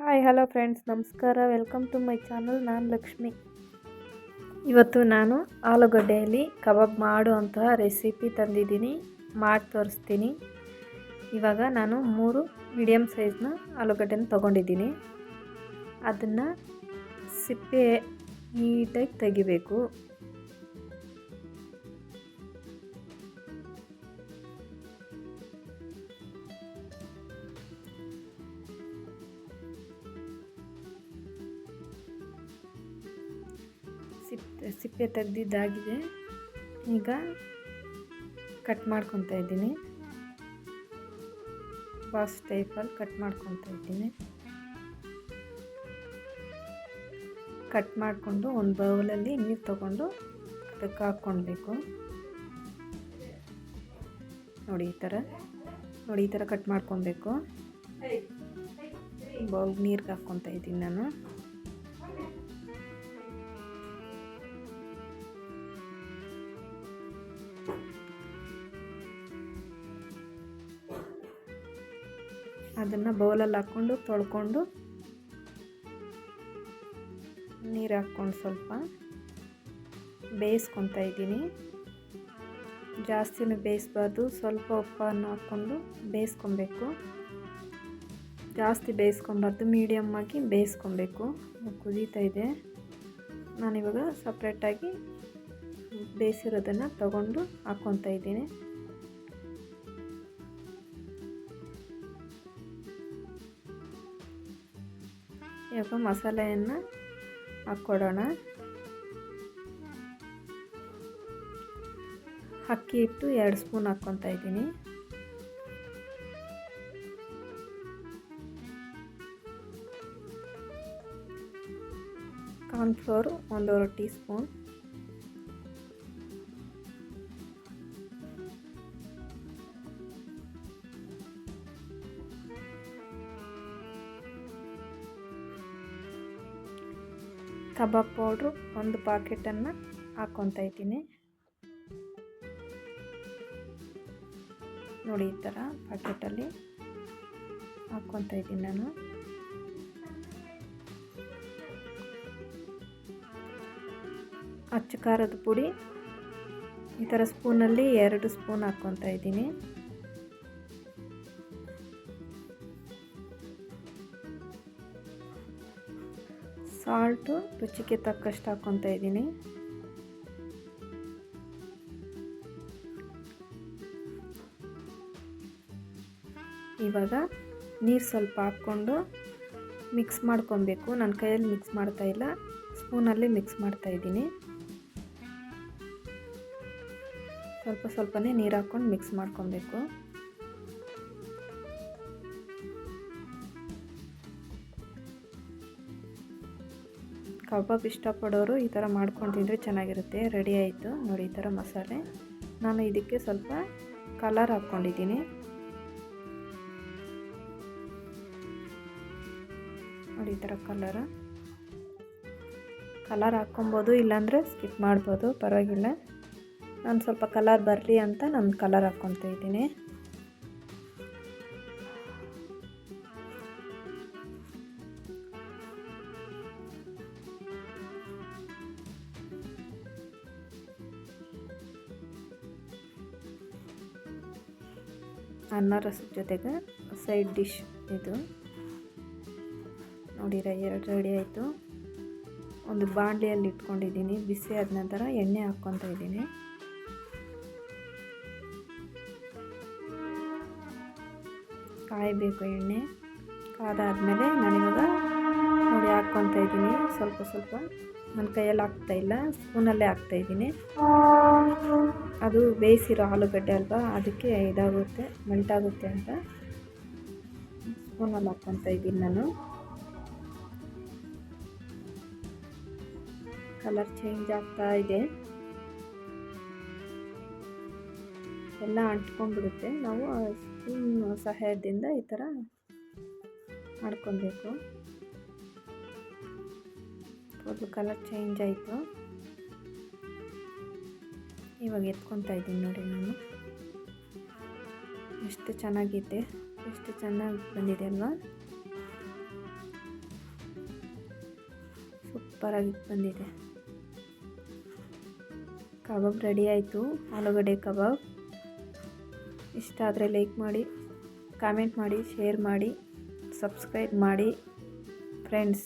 Hi hello friends ನಮಸ್ಕಾರ welcome to my channel ನಾನು ಲಕ್ಷ್ಮಿ ಇವತ್ತು ನಾನು ಆಲೂಗಡ್ಡೆಯಲ್ಲಿ ಕಬಾಬ್ ಮಾಡುವಂತಹ ರೆಸಿಪಿ ತಂದಿದ್ದೀನಿ. ಮಾಡಿ ತೋರಿಸ್ತೀನಿ. ಇವಾಗ ನಾನು ಮೂರು ಮೀಡಿಯಮ್ ಸೈಜ್ನ ಆಲೂಗಡ್ಡೆನ ತೊಗೊಂಡಿದ್ದೀನಿ. ಅದನ್ನು ಸಿಪ್ಪೆ ನೀಟಾಗಿ ತೆಗಿಬೇಕು. ಸಿಪ್ಪೆ ಸಿಪ್ಪೆ ತೆಗೆದಿದ್ದಾಗಿದೆ. ಈಗ ಕಟ್ ಮಾಡ್ಕೊತಾ ಇದ್ದೀನಿ. ಬಾಕ್ಸ್ ಟೈಪಲ್ಲಿ ಕಟ್ ಮಾಡ್ಕೊತಾ ಇದ್ದೀನಿ. ಕಟ್ ಮಾಡಿಕೊಂಡು ಒಂದು ಬೌಲಲ್ಲಿ ನೀರು ತಗೊಂಡು ಅದಕ್ಕೆ ಹಾಕ್ಕೊಳ್ಬೇಕು. ನೋಡಿ ಈ ಥರ ನೋಡಿ ಈ ಥರ ಕಟ್ ಮಾಡ್ಕೊಬೇಕು ಬೌಲ್ ನೀರಿಗೆ ಹಾಕ್ಕೊತಾ ಇದ್ದೀನಿ ನಾನು. ಅದನ್ನು ಬೌಲಲ್ಲಿ ಹಾಕ್ಕೊಂಡು ತೊಳ್ಕೊಂಡು ನೀರು ಹಾಕ್ಕೊಂಡು ಸ್ವಲ್ಪ ಬೇಯಿಸ್ಕೊತಾ ಇದ್ದೀನಿ. ಜಾಸ್ತಿನೂ ಬೇಯಿಸ್ಬಾರ್ದು, ಸ್ವಲ್ಪ ಉಪ್ಪನ್ನು ಹಾಕ್ಕೊಂಡು ಬೇಯಿಸ್ಕೊಬೇಕು. ಜಾಸ್ತಿ ಬೇಯಿಸ್ಕೊಬಾರ್ದು ಮೀಡಿಯಮ್ ಆಗಿ ಬೇಯಿಸ್ಕೊಬೇಕು. ಕುದೀತಾ ಇದೆ. ನಾನಿವಾಗ ಸಪ್ರೇಟಾಗಿ ಬೇಯಿಸಿರೋದನ್ನು ತಗೊಂಡು ಹಾಕ್ಕೊತಾ ಇದ್ದೀನಿ. ಇವಾಗ ಮಸಾಲೆಯನ್ನು ಹಾಕ್ಕೊಡೋಣ. ಅಕ್ಕಿ ಇಟ್ಟು ಎರಡು ಸ್ಪೂನ್ ಹಾಕ್ಕೊತಾ ಇದ್ದೀನಿ. ಕಾರ್ನ್ಫ್ಲೋರ್ ಒಂದೂವರೆ ಟೀ ಸ್ಪೂನ್ ಕಬಾಬ್ ಪೌಡ್ರು ಒಂದು ಪಾಕೆಟನ್ನು ಹಾಕ್ಕೊತಾ ಇದ್ದೀನಿ. ನೋಡಿ, ಈ ಥರ ಪಾಕೆಟಲ್ಲಿ ಹಾಕ್ಕೊತಾ ಇದ್ದೀನಿ ನಾನು. ಅಚ್ಚು ಖಾರದ ಪುಡಿ, ಈ ಥರ ಸ್ಪೂನಲ್ಲಿ ಎರಡು ಸ್ಪೂನ್ ಹಾಕ್ಕೊತಾ ಇದ್ದೀನಿ. ಸಾಲ್ಟು, ರುಚಿಗೆ ತಕ್ಕಷ್ಟು ಹಾಕ್ಕೊತಾ ಇದ್ದೀನಿ. ಇವಾಗ ನೀರು ಸ್ವಲ್ಪ ಹಾಕ್ಕೊಂಡು ಮಿಕ್ಸ್ ಮಾಡ್ಕೊಬೇಕು. ನನ್ನ ಕೈಯಲ್ಲಿ ಮಿಕ್ಸ್ ಮಾಡ್ತಾ ಇಲ್ಲ. ಸ್ಪೂನಲ್ಲಿ ಮಿಕ್ಸ್ ಮಾಡ್ತಾ ಇದ್ದೀನಿ. ಸ್ವಲ್ಪ ಸ್ವಲ್ಪನೇ ನೀರು ಹಾಕ್ಕೊಂಡು ಮಿಕ್ಸ್ ಮಾಡ್ಕೊಬೇಕು. ಕಬಾಬ್ ಇಷ್ಟಪಡೋರು ಈ ಥರ ಮಾಡ್ಕೊಂಡು ತಿಂದರೆ ಚೆನ್ನಾಗಿರುತ್ತೆ. ರೆಡಿ ಆಯಿತು. ನೋಡಿ, ಈ ಥರ ಮಸಾಲೆ. ನಾನು ಇದಕ್ಕೆ ಸ್ವಲ್ಪ ಕಲರ್ ಹಾಕ್ಕೊಂಡಿದ್ದೀನಿ. ನೋಡಿ, ಈ ಥರ ಕಲರ್. ಕಲರ್ ಹಾಕ್ಕೊಬೋದು, ಇಲ್ಲಾಂದರೆ ಸ್ಕಿಪ್ ಮಾಡ್ಬೋದು. ಪರವಾಗಿಲ್ಲ. ನಾನು ಸ್ವಲ್ಪ ಕಲರ್ ಬರಲಿ ಅಂತ ನಾನು ಕಲರ್ ಹಾಕ್ಕೊತಾ ಇದ್ದೀನಿ. ಅನ್ನ ಜೊತೆಗೆ ಸೈಡ್ ಡಿಶ್ ಇದು. ನೋಡಿರ ಎರಡು ರೆಡಿ ಆಯಿತು. ಒಂದು ಬಾಣಲಿಯಲ್ಲಿ ಇಟ್ಕೊಂಡಿದ್ದೀನಿ. ಬಿಸಿ ಆದ ನಂತರ ಎಣ್ಣೆ ಹಾಕ್ಕೊತಾ ಇದ್ದೀನಿ. ಕಾಯಬೇಕು ಎಣ್ಣೆ. ಕಾದಾದಮೇಲೆ ನಾನಿವಾಗ ನೋಡಿ ಹಾಕ್ಕೊತಾ ಇದ್ದೀನಿ. ಸ್ವಲ್ಪ ಸ್ವಲ್ಪ. ನನ್ನ ಕೈಯಲ್ಲಿ ಹಾಕ್ತಾ ಇಲ್ಲ. ಸ್ಪೂನಲ್ಲೇ ಹಾಕ್ತಾ ಇದ್ದೀನಿ. ಅದು ಬೇಯಿಸಿರೋ ಆಲೂಗಡ್ಡೆ ಅಲ್ವಾ, ಅದಕ್ಕೆ ಇದಾಗುತ್ತೆ ಮೆಲ್ಟಾಗುತ್ತೆ ಅಂತ ಸ್ಪೂನಲ್ಲಿ ಹಾಕ್ಕೊತಾ ಇದ್ದೀನಿ ನಾನು. ಕಲರ್ ಚೇಂಜ್ ಆಗ್ತಾ ಇದೆ. ಎಲ್ಲ ಅಂಟ್ಕೊಂಡ್ಬಿಡುತ್ತೆ. ನಾವು ಸ್ಪೂನ್ ಸಹಾಯದಿಂದ ಈ ಥರ ಮಾಡ್ಕೊಬೇಕು. ಅದು ಕಲರ್ ಚೇಂಜ್ ಆಯಿತು. ಇವಾಗ ಎತ್ಕೊತಾ ಇದ್ದೀನಿ ನೋಡಿ ನಾನು. ಎಷ್ಟು ಚೆನ್ನಾಗಿದೆ, ಎಷ್ಟು ಚೆನ್ನಾಗಿ ಬಂದಿದೆ ಅಲ್ವಾ? ಸೂಪರಾಗಿ ಬಂದಿದೆ. ಕಬಾಬ್ ರೆಡಿ ಆಯಿತು, ಆಲೂಗಡ್ಡೆ ಕಬಾಬ್ ಇಷ್ಟ ಆದರೆ ಲೈಕ್ ಮಾಡಿ ಕಾಮೆಂಟ್ ಮಾಡಿ ಶೇರ್ ಮಾಡಿ ಸಬ್ಸ್ಕ್ರೈಬ್ ಮಾಡಿ ಫ್ರೆಂಡ್ಸ್